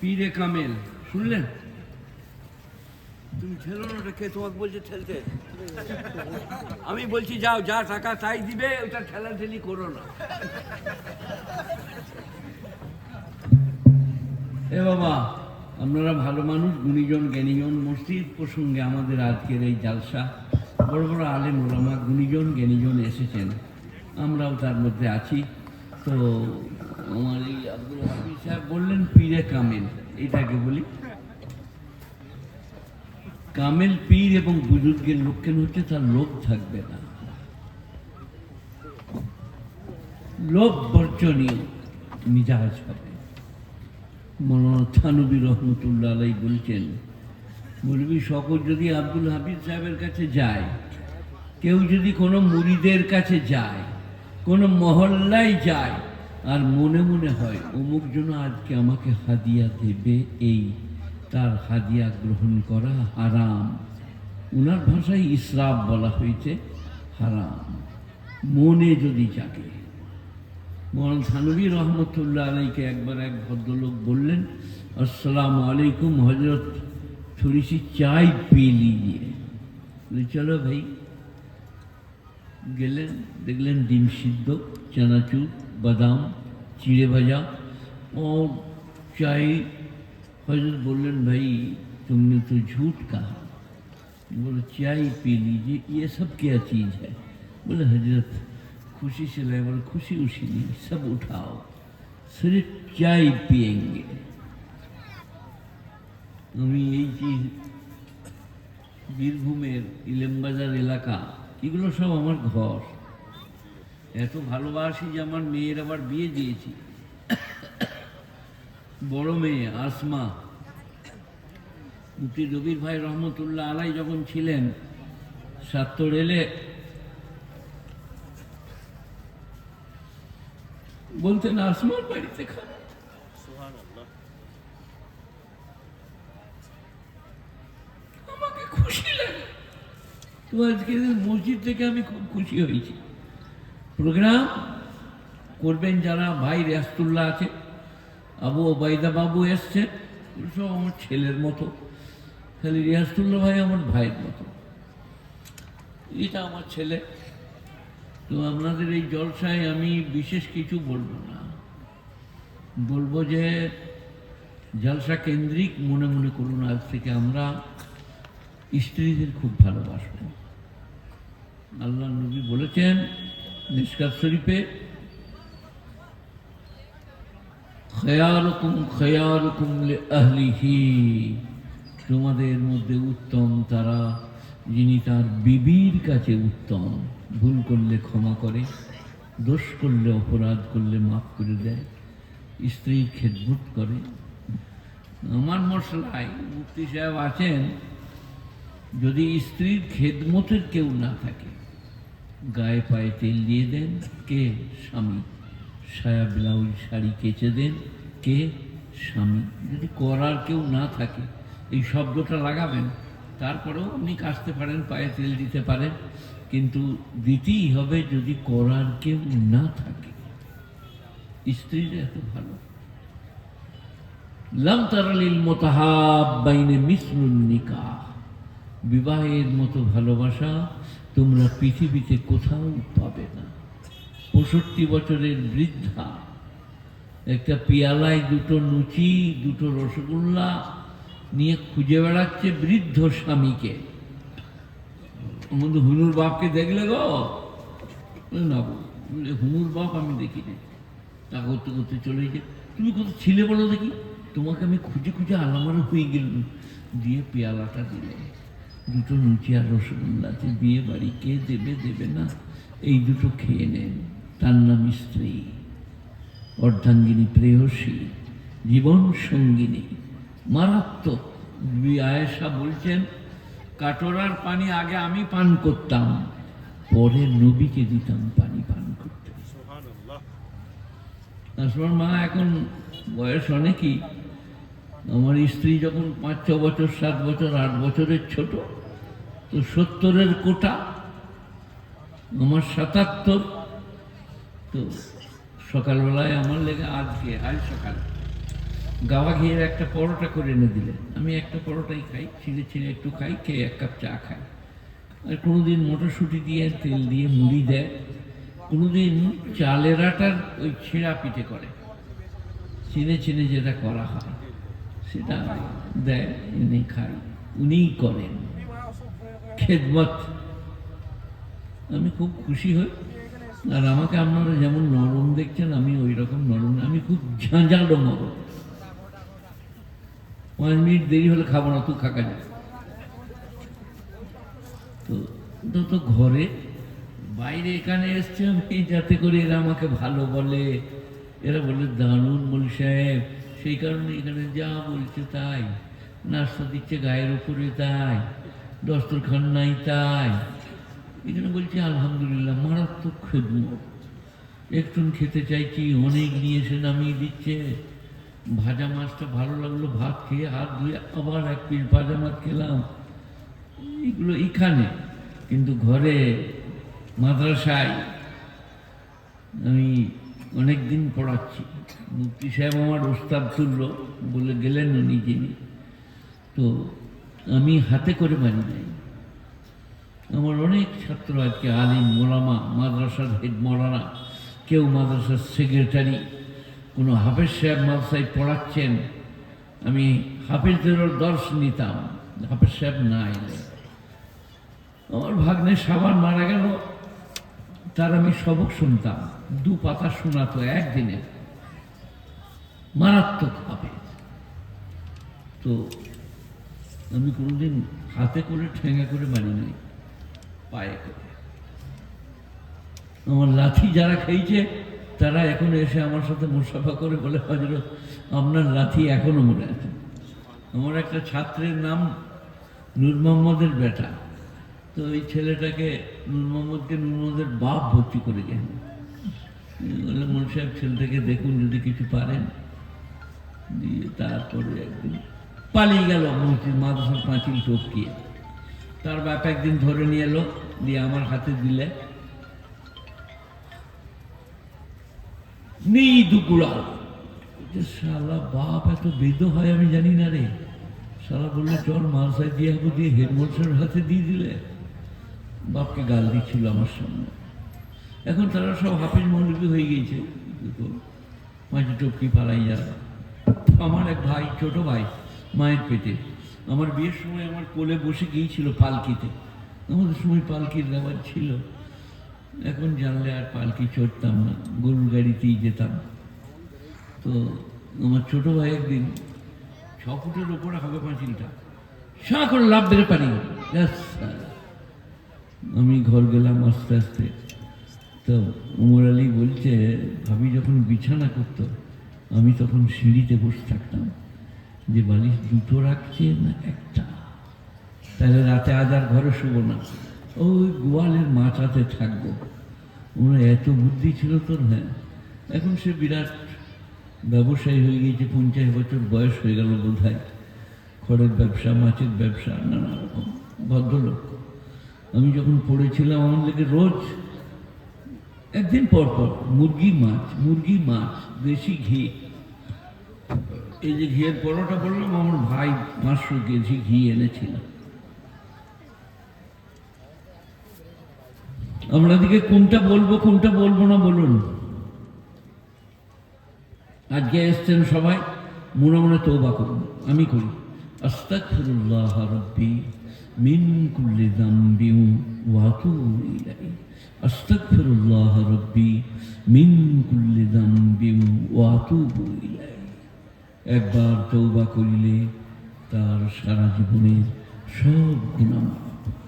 পীরে কামেল শুনলেন? তুমি ঠেলো না ওটা কে? তোমাকে বলছে ঠেলতে। আমি বলছি যাও যা টাকা তাই দিবে ওটা ঠেলাঠেলি করো না। এ বাবা আপনারা ভালো মানুষ গুণীজন জ্ঞানীজন মসজিদ প্রসঙ্গে আমাদের আজকের এই জালসা। বড় বড় আলেম ওলামা গুণীজন জ্ঞানীজন এসেছেন। আমরাও তার মধ্যে আছি। তো আমার এই আব্দুল হাফিজ সাহেব বললেন, পীরে কামেল। এটাকে বলি। কামেল পীর এবং বুজুর্গের লক্ষণ হচ্ছে? তার লোভ থাকবে না। লোভ বর্জনীয়। মিজাজ হবে। মৌলানা থানবী রহমতুল্লাহ আলাই বলছেন বলবি সকল যদি আব্দুল হাফিজ সাহেবের কাছে যায়, কেউ যদি কোনো মুরিদের কাছে যায়, কোনো মহল্লায় যায় আর মনে মনে হয়, অমুক জন আজকে আমাকে হাদিয়া দেবে এই, তার হাদিয়া গ্রহণ করা হারাম। ওনার ভাষায় ইসরাফ বলা হয়েছে, হারাম। মনে যদি জাগে। মহান থানবী রহমতুল্লাহ আলাইকে একবার এক ভদ্রলোক বললেন, আসসালামু আলাইকুম হজরত থোড়ি চাই পি লিজিয়ে চলো ভাই। গেলেন, দেখলেন ডিম সিদ্ধ, চানাচুর बादाम चीड़े भजा और चाय हज़रत बोलन भाई, तुमने तो झूठ कहा। बोले, चाय पी लीजिए, ये सब क्या चीज़ है? बोले, हज़रत, खुशी से लाए बोले खुशी उसी नहीं सब उठाओ, सिर्फ़ चाय पियेंगे। हमें यही चीज़ বীরভূমের ইলেমবাজার इलाका এগুলো सब हमारे घर। এত ভালোবাসি যে আমার মেয়ের আবার বিয়ে দিয়েছি। বড় মেয়ে, আসমা। মুক্তি রবির ভাই রহমতুল্লাহ আলাই যখন ছিলেন সাত্য রেলে বলতেন আসমার বাড়িতে খান আমাকে খুশি লাগে। তো আজকে মসজিদ থেকে আমি খুব খুশি হয়েছি। প্রোগ্রাম করবেন যারা ভাই রেস্তুল্লাহ আছে, আবু ওবায়দা বাবু এসছেন সব আমার ছেলের মতো। খালি রিয়াজতুল্লাহ ভাই আমার ভাইয়ের মতো। এটা আমার ছেলে। তো আপনাদের এই জলসায় আমি বিশেষ কিছু বলব না। বলব যে জলসা কেন্দ্রিক মনে মনে করুন, আজ থেকে আমরা স্ত্রীদের খুব ভালোবাসবো। আল্লাহ নবী বলেছেন নিষ্কাত শরীফে খয়ালুকুম লে আহলিহি তোমাদের মধ্যে উত্তম তারা, যিনি তার বিবির কাছে উত্তম। ভুল করলে ক্ষমা করে, দোষ করলে অপরাধ করলে মাফ করে দেয় স্ত্রীর খেদমুট করে। আমার মশলায় মুক্তি সাহেব আছেন, যদি স্ত্রীর খেদমতের কেউ না থাকে গায়ে পায়ে তেল দিয়ে দেন। কে? স্বামী। সায়া ব্লাউজ, শাড়ি কেচে দেন। কে? স্বামী। যদি করার কেউ না থাকে, এই শব্দটা লাগাবেন। তারপরেও আপনি কাচতে পারেন, পায়ে তেল দিতে পারেন। কিন্তু দিতেই হবে যদি করার কেউ না থাকে। স্ত্রীরা এত ভালো। লাম তারালিল মোতাহাবাইনে মিসলুন নিকাহ। বিবাহের মতো ভালোবাসা তোমরা পৃথিবীতে কোথাও পাবে না। পঁয়ষট্টি বছরের বৃদ্ধা, একটা পিয়ালায় দুটো লুচি, দুটো রসগোল্লা নিয়ে খুঁজে বেড়াচ্ছে বৃদ্ধ স্বামীকে। আমাদের হুনুর বাপকে দেখলে গো? না। হুনুর বাপ আমি দেখি দেখিনি। তা করতে করতে চলে যে তুমি কোথাও ছিলে বলো দেখি। তোমাকে আমি খুঁজে খুঁজে আলামারা হয়ে গেলাম। দিয়ে পেয়ালাটা দিলে। দুটো লুচি আর রসগোল্লা আছে বিয়ে বাড়ি কে দেবে দেবে না? এই দুটো খেয়ে নেন তার নাম স্ত্রী অর্ধাঙ্গিনী প্রেয়সী জীবন সঙ্গিনী। মারাত্মক আয়েশা বলছেন কাটোরার পানি আগে আমি পান করতাম পরে নবীকে দিতাম পানি পান করতে। আসমার মা এখন বয়স অনেকই আমার স্ত্রী যখন পাঁচ, ছ বছর, সাত বছর, আট বছরের ছোট, তো সত্তরের কোটা, আমার সাতাত্তর, তো সকালবেলায় আমার লেগে আজকে, আজ সকাল। গাওয়া ঘিয়ের একটা পরোটা করে এনে দিলে। আমি একটা পরোটাই খাই, ছিঁড়ে ছিঁড়ে একটু খাই, খেয়ে এক কাপ চা খাই। আর কোনোদিন মটরশুঁটি দিয়ে, তেল দিয়ে, মুড়ি দেয়। কোনোদিন চালের আটার ওই ছিঁড়া পিঠে করে। চিনে চিনে যেটা করা হয়। সেটা দেয় এনে খাই উনিই করেন। খেদমত। আমি খুব খুশি হই। আর আমাকে আপনারা যেমন নরম দেখছেন, আমি ওই রকম নরম আমি খুব ঝাঁঝালো নরম। পাঁচ মিনিট দেরি হলে খাব না তুই খাকা যা তো তো তো ঘরে বাইরে এখানে এসছে আমি যাতে করে এরা আমাকে ভালো বলে। এরা বলে, দারুণ বলি সাহেব সেই কারণে এখানে যা বলছে তাই। নাস্তা দিচ্ছে গায়ের উপরে তাই। দস্তরখান নাই তাই। এখানে বলছি, আলহামদুলিল্লাহ, মারাত্মক খেদমত। একটু খেতে চাইছি, অনেক নিয়ে এসে নামিয়ে দিচ্ছে। ভাজা মাছটা ভালো লাগল, ভাত খেয়ে হাত ধুয়ে আবার এক পিস ভাজা মাছ খেলাম। এগুলো এখানে। কিন্তু ঘরে, মাদ্রাসায়, আমি অনেক দিন পড়াচ্ছি। মুক্তি সাহেব আমার ওস্তাদ তুলল বলে গেলেন উনি যিনি তো আমি হাতে করে বাড়ি যাই। আমার অনেক ছাত্র আজকে, আলিম মোলামা মাদ্রাসার হেড মরানা কেউ মাদ্রাসার সেক্রেটারি, কোনো হাফেজ সাহেব মাদ্রাসায় পড়াচ্ছেন, আমি হাফেজদেরও দর্শ নিতাম, হাফেজ সাহেব না এলে আমার ভাগ্নে সাবান মারা গেল, তার আমি সবক শুনতাম। দু পাতা শোনাতো একদিনে। মারাত্মক হাফেজ তো আমি কোনোদিন হাতে করে, ঠেঙে করে বাড়ি নাই, পায়ে করে। আমার লাঠি যারা খেয়েছে, তারা এখন এসে আমার সাথে মুসাফা করে বলে হজরত আপনার লাথি এখনও মনে আছে? আমার একটা ছাত্রের নাম নূর মোহাম্মদের বেটা। তো ওই ছেলেটাকে নূর মোহাম্মদকে নূর মোহাম্মদের বাপ ভর্তি করে গেল বলে মন সাহেব ছেলেটাকে দেখুন যদি কিছু পারেন। দিয়ে তারপরে একদিন পালিয়ে গেল মসজিদ, মাদ্রাসার পাঁচিল টপকিয়ে। তার বাপ একদিন ধরে নিয়ে এলো, দিয়ে আমার হাতে দিলে। নেই দুকুড়া যে শালা বাপ, এত বেদ হয় আমি জানি না রে। শালা বললে, চল মালসায় দিয়ে হব দিয়ে হেডমাস্টার হাতে দিয়ে দিলে। বাপকে গাল দিচ্ছিল আমার সামনে। এখন তারা সব হাফিজ মৌলবী হয়ে গিয়েছে। পাঁচ টপকি পালাই যারা আমার এক ভাই, ছোট ভাই, মায়ের পেটে। আমার বিয়ের সময় আমার কোলে বসে গিয়েছিল পালকিতে। আমাদের সময় পালকির ব্যাপার ছিল। এখন জানলে আর পালকি চড়তাম না, গরুর গাড়িতেই যেতাম। তো আমার ছোট ভাই একদিন ছ ফুটের ওপরে হবে পাঁচিলটা। সাঁ করে লাভ বেড়ে পারি। আমি ঘর গেলাম আস্তে আস্তে। তো উমর আলী বলছে ভাবি যখন বিছানা করতো, আমি তখন সিঁড়িতে বসে থাকতাম। যে বালিশ দুটো রাখছে না একটা? তাহলে রাতে আজ আর ঘরে শুবো না। ওই গোয়ালের মাথাতে থাকব। ওনার এত বুদ্ধি ছিল তোর? হ্যাঁ। এখন সে বিরাট ব্যবসায়ী হয়ে গিয়েছে, পঞ্চাশ বছর বয়স হয়ে গেল বোধ হয় খড়ের ব্যবসা, মাছের ব্যবসা, নানা রকম। ভদ্রলোক। আমি যখন পড়েছিলাম, আমার লেগে রোজ একদিন পর পর মুরগি মাছ মুরগি মাছ, দেশি ঘি। এই যে ঘিয়ের পরোটা বললাম, আমার ভাই পাঁচশো কেজি ঘি এনেছিল। আপনাদেরকে কোনটা বলব কোনটা বলব না বলুন। আজকে এসছেন সবাই, মনে মনে তৌবা করুন। আমি করি। আস্তাগফিরুল্লাহ রাব্বি মিন কুল্লি যামবি ওয়া আতুবু ইলাইহি। আস্তাগফিরুল্লাহ রাব্বি মিন কুল্লি যামবি ওয়া আতুবু ইলাইহি। একবার তৌবা করিলে তার সারা জীবনের সব গুনাহ